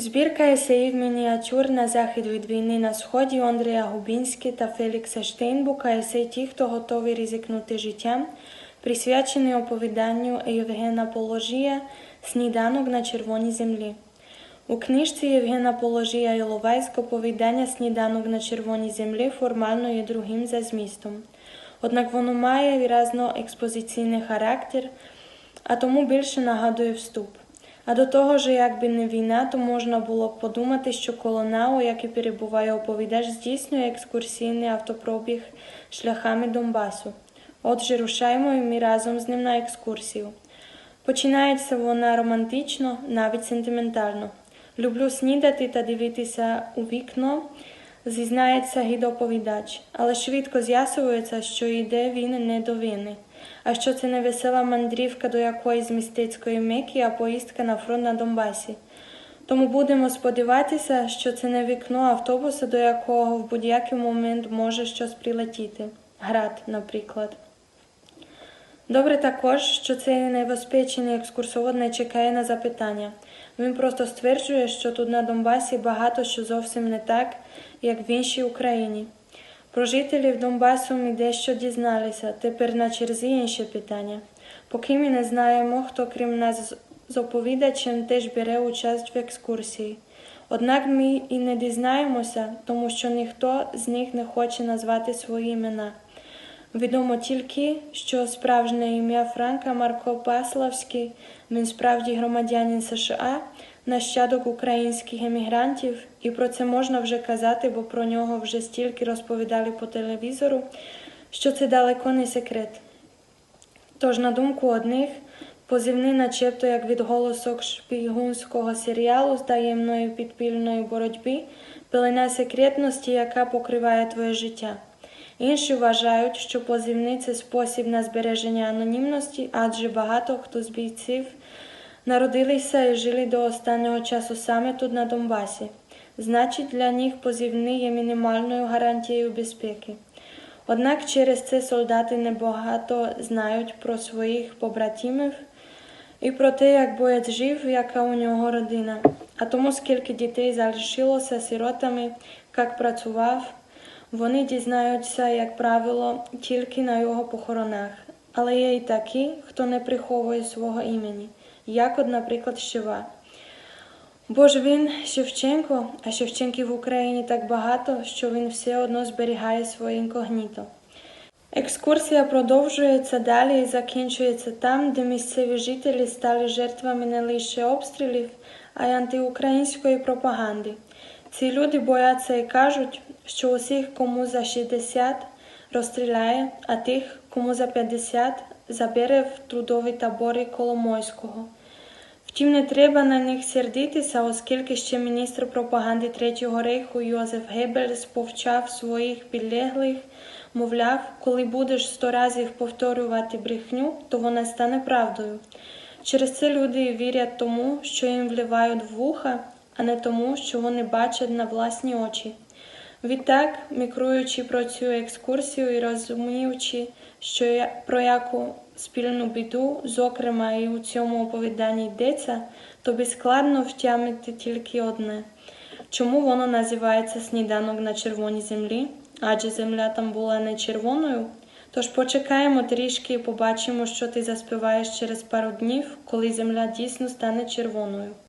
Збірка есеїв мініатюр на захід від війни на сході Андрія Губінський та Фелікса Штейнбука есей Ті, хто готовий ризикнути життям, присвячений оповіданню Євгена Положія Сніданок на червоній землі. У книжці Євгена Положія Іловайського оповідання Сніданок на червоній землі формально є другим за змістом. Однак воно має виразно експозиційний характер, а тому більше нагадує вступ. А до того ж, якби не війна, то можна було б подумати, що колона, у якій перебуває оповідач, здійснює екскурсійний автопробіг шляхами Донбасу. Отже, рушаємо і ми разом з ним на екскурсію. Починається вона романтично, навіть сентиментально. Люблю снідати та дивитися у вікно, зізнається гідоповідач, але швидко з'ясується, що йде він не до війни, а що це не весела мандрівка до якоїсь містецької меки, а поїздка на фронт на Донбасі. Тому будемо сподіватися, що це не вікно автобуса, до якого в будь-який момент може щось прилетіти. Град, наприклад. Добре також, що цей небезпечний екскурсовод не чекає на запитання. Він просто стверджує, що тут на Донбасі багато що зовсім не так, як в іншій Україні. Про жителів Донбасу ми дещо дізналися, тепер на черзі інше питання. Поки ми не знаємо, хто крім нас з оповідачем теж бере участь в екскурсії. Однак ми і не дізнаємося, тому що ніхто з них не хоче назвати свої імена. Відомо тільки, що справжнє ім'я Франка Марко Паславський, він справді громадянин США, нащадок українських емігрантів, і про це можна вже казати, бо про нього вже стільки розповідали по телевізору, що це далеко не секрет. Тож, на думку одних, позивний начебто як відголосок шпігунського серіалу з таємної підпільної боротьби, пелена секретності, яка покриває твоє життя. Інші вважають, що позивний це спосіб на збереження анонімності, адже багато хто з бійців народилися і жили до останнього часу саме тут на Донбасі. Значить, для них позивний є мінімальною гарантією безпеки. Однак через це солдати небагато знають про своїх побратимів і про те, як боєць жив, яка у нього родина. А тому, скільки дітей залишилося сиротами, як працював. Вони дізнаються, як правило, тільки на його похоронах, але є і такі, хто не приховує свого імені, як, от, наприклад, Щева. Бо ж він Шевченко, а Шевченків в Україні так багато, що він все одно зберігає своє інкогніто. Екскурсія продовжується далі і закінчується там, де місцеві жителі стали жертвами не лише обстрілів, а й антиукраїнської пропаганди. Ці люди бояться і кажуть, що усіх, кому за 60 розстріляє, а тих, кому за 50 забере в трудові табори Коломойського. Втім, не треба на них сердитися, оскільки ще міністр пропаганди Третього рейху Йозеф Геббельс повчав своїх підлеглих, мовляв, коли будеш сто разів повторювати брехню, то вона стане правдою. Через це люди вірять тому, що їм вливають в вуха, а не тому, що вони бачать на власні очі. Відтак, мікруючи про цю екскурсію і розуміючи, що я, про яку спільну біду, зокрема і у цьому оповіданні йдеться, тобі складно втямити тільки одне. Чому воно називається сніданок на червоній землі? Адже земля там була не червоною. Тож почекаємо трішки і побачимо, що ти заспіваєш через пару днів, коли земля дійсно стане червоною.